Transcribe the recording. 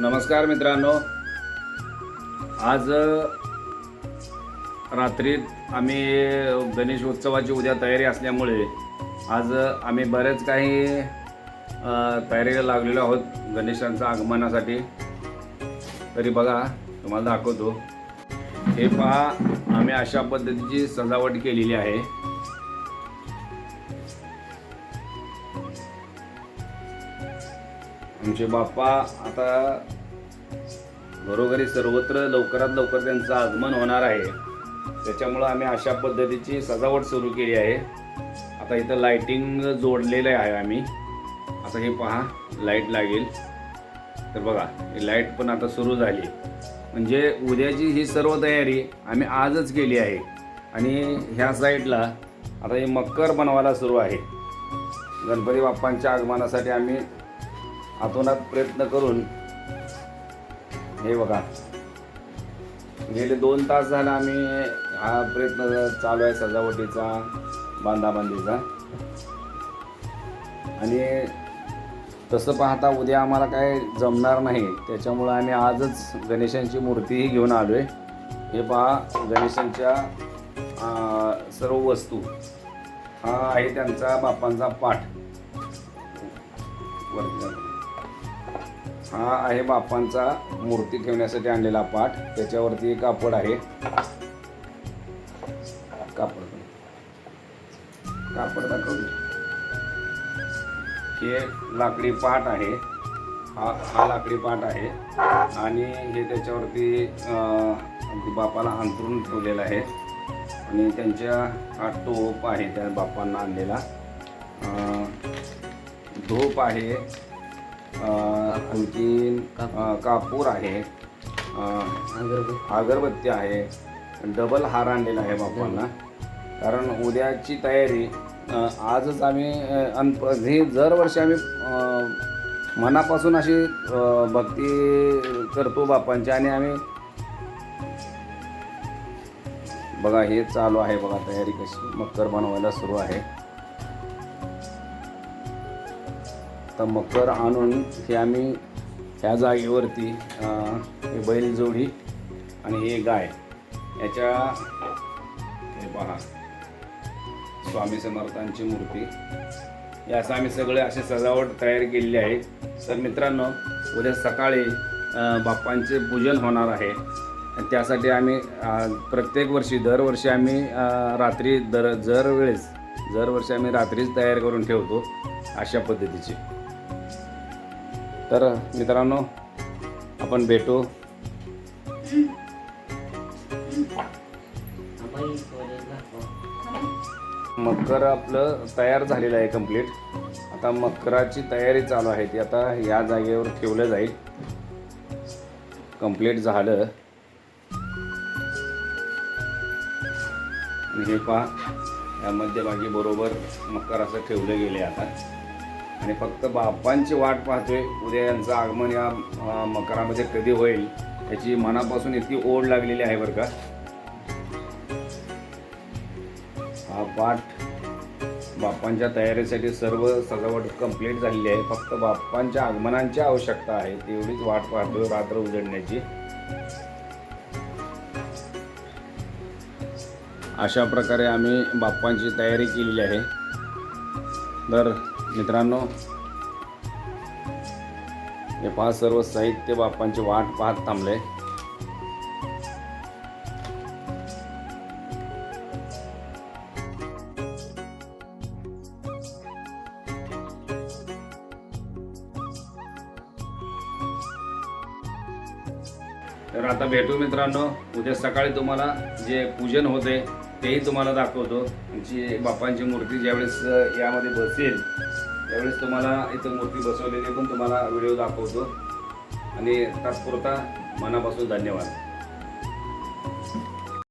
नमस्कार मित्रांनो. आज रात्रीत आम्ही गणेश उत्सवाची उद्या तयारी असल्यामुळे आज आम्ही बरेच काही तयारीला लागलेलो आहोत गणेशांच्या आगमनासाठी. तरी बघा तुम्हाला दाखवतो. हे पहा आम्ही अशा पद्धतीची सजावट केलेली आहे. आमचे बाप्पा आता घरोघरी सर्वत्र लवकरात लवकर त्यांचं आगमन होणार आहे. त्याच्यामुळं आम्ही अशा पद्धतीची सजावट सुरू केली आहे. आता इथं लाईटिंग जोडलेलं आहे आम्ही. आता हे पहा लाइट लागेल. तर बघा ही लाइट पण आता सुरू झाली. म्हणजे उद्याची ही सर्व तयारी आम्ही आजच केली आहे. आणि ह्या साईडला आता हे मकर बनवायला सुरू आहे. गणपती बाप्पांच्या आगमनासाठी आम्ही आतोनात प्रयत्न करून हे बघा. गेले दोन तास झाला आम्ही हा प्रयत्न चालू आहे सजावटीचा बांधाबांधीचा. आणि तसं पाहता उद्या आम्हाला काय जमणार नाही त्याच्यामुळं आम्ही आजच गणेशांची मूर्तीही घेऊन आलो आहे हे पहा गणेशांच्या सर्व वस्तू. हा आहे त्यांचा बाप्पांचा पाठ. वर्ग हा आहे बाप्पांचा मूर्ती ठेवण्यासाठी आणलेला पाठ. त्याच्यावरती कापड आहे. कापड. कापड दाखवू हे लाकडी पाट आहे. हा हा लाकडी पाट आहे. आणि हे त्याच्यावरती बापाला अंतरून ठेवलेलं आहे. आणि त्यांच्या हा टोप आहे त्या बाप्पांना आणलेला. धोप धूप आहे. आणखीन कापूर आहे अगरबत्ती आहे डबल हार आणलेला आहे बाप्पांना कारण उद्याची तयारी आजच आम्ही अं, अन ही दरवर्षी आम्ही मनापासून अशी भक्ती करतो बाप्पांची आणि आम्ही बघा हे चालू आहे बघा तयारी कशी मकर बनवायला सुरू आहे. तर मकर आणून हे आम्ही ह्या जागेवरती हे बैल जोडी आणि हे गाय याच्या हे पहा स्वामी समर्थांची मूर्ती. या असं आम्ही सगळे असे सजावट तयार केलेली आहे. तर मित्रांनो उद्या सकाळी बाप्पांचे पूजन होणार आहे. त्यासाठी आम्ही प्रत्येक वर्षी दरवर्षी आम्ही रात्री दर जर वेळेस दरवर्षी आम्ही रात्रीच तयार करून ठेवतो अशा पद्धतीची. तर मित्रांनो आपण भेटू. मकर आपलं तयार झालेलं आहे कंप्लीट आता मकराची तयारी चालू आहे ती आता या जागेवर ठेवलं जाईल. कंप्लीट झालं. हे पहा या मध्यभागी बरोबर मकर असं ठेवलं गेले आता. आणि फक्त बाप्पांची वाट पाहतोय. उद्या यांचं आगमन या मकरामध्ये कधी होईल याची मनापासून इतकी ओढ लागलेली आहे बरं का. हा पाठ बाप्पांच्या तयारीसाठी सर्व सजावट कंप्लीट झालेली आहे. फक्त बाप्पांच्या आगमनांची आवश्यकता आहे तेवढीच वाट पाहतोय रात्र उजडण्याची अशा प्रकारे आम्ही बाप्पांची तयारी केलेली आहे. तर मित्रांनो हे पहा सर्व साहित्य बाप्पांची वाट पाहत थांबले. तर आता भेटू मित्रांनो उद्या सकाळी तुम्हाला जे पूजन होते तेही तुम्हाला दाखवतो. जी बाप्पांची मूर्ती ज्यावेळेस यामध्ये बसेल त्यावेळेस तुम्हाला इथं मूर्ती बसवलेली पण तुम्हाला व्हिडिओ दाखवतो. आणि तात्पुरता मनापासून धन्यवाद.